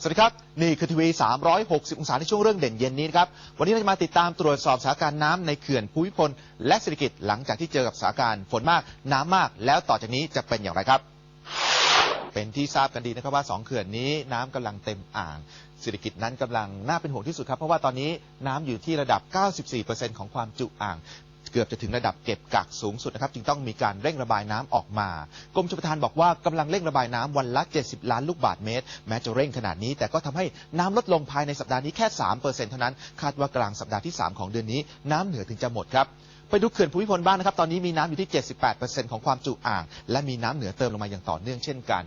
สวัสดีครับ นี่คือทีวี 360 องศาในช่วงเรื่องเด่นเย็นนี้นะครับ วันนี้เราจะมาติดตามตรวจสอบสถานการณ์น้ำในเขื่อนภูมิพล และเศรษฐกิจหลังจากที่เจอกับสถานการณ์ฝนมากน้ำมาก แล้วต่อจากนี้จะเป็นอย่างไรครับ เป็นที่ทราบกันดีนะครับว่าสองเขื่อนนี้น้ำกำลังเต็มอ่าง เศรษฐกิจนั้นกำลังน่าเป็นห่วงที่สุดครับ เพราะว่าตอนนี้น้ำอยู่ที่ระดับ 94%ของความจุอ่าง เกือบจะถึงระดับเก็บกักสูงสุดนะครับ จึงต้องมีการเร่งระบายน้ำออกมา กรมชลประทานบอกว่ากำลังเร่งระบายน้ำวันละ 70 ล้านลูกบาศก์เมตร แม้จะเร่งขนาดนี้ แต่ก็ทำให้น้ำลดลงภายในสัปดาห์นี้แค่3%เท่านั้น คาดว่ากลางสัปดาห์ที่ 3 ของเดือนนี้น้ำเหนือถึงจะหมดครับ ไปดูเขื่อนภูมิพลบ้างนะครับ ตอนนี้มีน้ำอยู่ที่ 78%ของความจุอ่าง และมีน้ำเหนือเติมลงมาอย่างต่อเนื่องเช่นกัน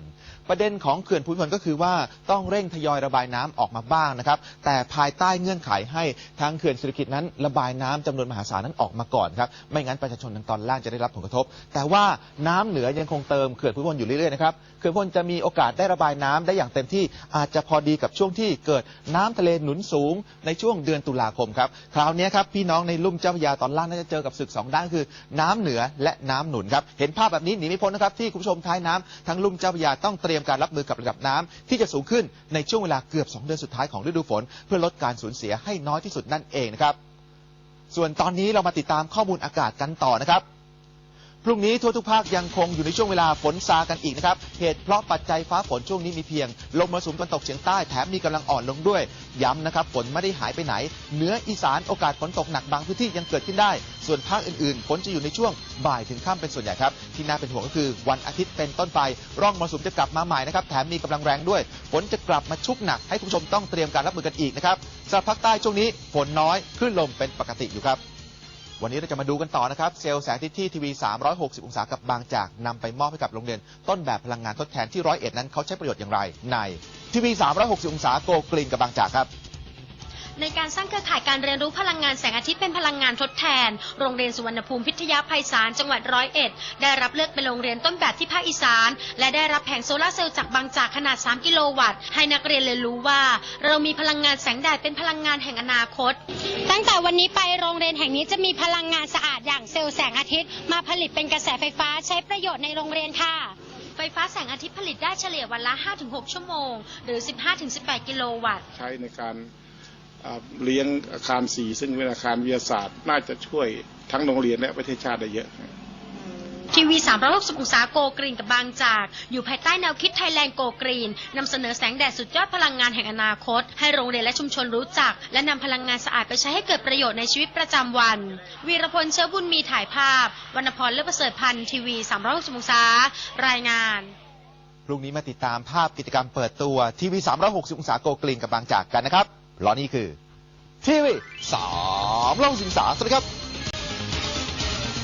ประเด็นของเขื่อนภูมิพลก็คือว่าต้องเร่งทยอยระบายน้ำออกมาบ้างนะครับ แต่ภายใต้เงื่อนไขให้ทางเขื่อนเศรษฐกิจนั้น ระบายน้ำจำนวนมหาศาลนั้นออกมาก่อนครับ ไม่งั้นประชาชนทางตอนล่างจะได้รับผลกระทบ แต่ว่าน้ำเหนือยังคงเติมเขื่อนภูมิพลอยู่เรื่อยๆนะครับ เขื่อนภูมิพลจะมีโอกาสได้ระบายน้ำได้อย่างเต็มที่อาจจะพอดีกับช่วงที่เกิดน้ำทะเลหนุนสูง ในช่วงเดือนตุลาคมครับ คราวนี้ครับพี่น้องในลุ่มเจ้าพระยาตอนล่างน่าจะเจอกับศึกสองด้านคือน้ำเหนือและน้ำหนุนครับเห็นภาพแบบนี้หนีไม่พ้นนะครับที่คุณผู้ชมท้ายน้ำทั้งลุ่มเจ้าพระยาต้องเตรียมการรับมือกับระดับน้ำที่จะสูงขึ้นในช่วงเวลาเกือบ 2 เดือนสุดท้ายของฤดูฝน เพื่อลดการสูญเสียให้น้อยที่สุดนั่นเองนะครับส่วนตอนนี้เรามาติดตามข้อมูลอากาศกันต่อนะครับ พรุ่งนี้ทั่วทุกภาคยังคงอยู่ในช่วงเวลาฝนซากันอีกนะครับ เหตุเพราะปัจจัยฟ้าฝนช่วงนี้มีเพียง ลมมรสุมตะวันตกเฉียงใต้แถมมีกำลังอ่อนลงด้วย ย้ำนะครับฝนไม่ได้หายไปไหน เหนืออีสานโอกาสฝนตกหนักบางพื้นที่ยังเกิดขึ้นได้ ส่วนภาคอื่นๆฝนจะอยู่ในช่วงบ่ายถึงค่ำเป็นส่วนใหญ่ครับ ที่น่าเป็นห่วงก็คือวันอาทิตย์เป็นต้นไป ร่องมรสุมจะกลับมาใหม่นะครับแถมมีกำลังแรงด้วยฝนจะกลับมาชุกหนักให้คุณผู้ชมต้องเตรียมการรับมือกันอีกนะครับสำหรับภาคใต้ช่วงนี้ฝนน้อยคลื่นลมเป็นปกติอยู่ครับ วันนี้เราจะมาดูกันต่อนะครับ เซลล์แสงอาทิตย์ที่ทีวี 360 องศากับบางจากนำไปมอบให้กับโรงเรียน ต้นแบบพลังงานทดแทนที่ร้อยเอ็ดนั้นเขาใช้ประโยชน์อย่างไร ในทีวี 360 องศาโกกลีนกับบางจากครับ ในการสร้างเครือข่ายการเรียนรู้พลังงานแสงอาทิตย์เป็นพลังงานทดแทน โรงเรียนสุวรรณภูมิพิทยาภัยสารจังหวัดร้อยเอ็ดได้รับเลือกเป็นโรงเรียนต้นแบบที่ภาคอีสาน และได้รับแผงโซลาร์เซลล์จากบางจากขนาด 3 กิโลวัตต์ ให้นักเรียนเรียนรู้ว่า เรามีพลังงานแสงแดดเป็นพลังงานแห่งอนาคต ตั้งแต่วันนี้ไปโรงเรียนแห่งนี้จะมีพลังงานสะอาดอย่างเซลล์แสงอาทิตย์ มาผลิตเป็นกระแสไฟฟ้าใช้ประโยชน์ในโรงเรียนค่ะไฟฟ้าแสงอาทิตย์ผลิตได้เฉลี่ยวันละ 5-6 ชั่วโมง หรือ 15-18 กิโลวัตต์ ใช้ในการอ่า เลี้ยงอาคารสีซึ่งเป็นอาคารวิทยาศาสตร์ น่าจะช่วยทั้งโรงเรียนและประเทศชาติได้เยอะทีวี360องศาโกกรีนกับบางจาก อยู่ภายใต้แนวคิดไทยแลนด์โกกรีนนำเสนอแสงแดดสุดยอดพลังงานแห่งอนาคต ให้โรงเรียนและชุมชนรู้จัก และนำพลังงานสะอาดไปใช้ให้เกิดประโยชน์ในชีวิตประจำวัน วีรพลเชื้อบุญมีถ่ายภาพ วรรณพรเลือประเสริฐพันธ์ทีวี360องศารายงานพรุ่งนี้มาติดตามภาพกิจกรรมเปิดตัวทีวี360องศาโกกลีนกับบางจากกันนะครับเพ ราะนี่คือทีวี360องศาสวัสดีครับ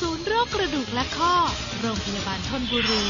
ศูนย์โรคกระดูกและข้อ โรงพยาบาลทนบุรี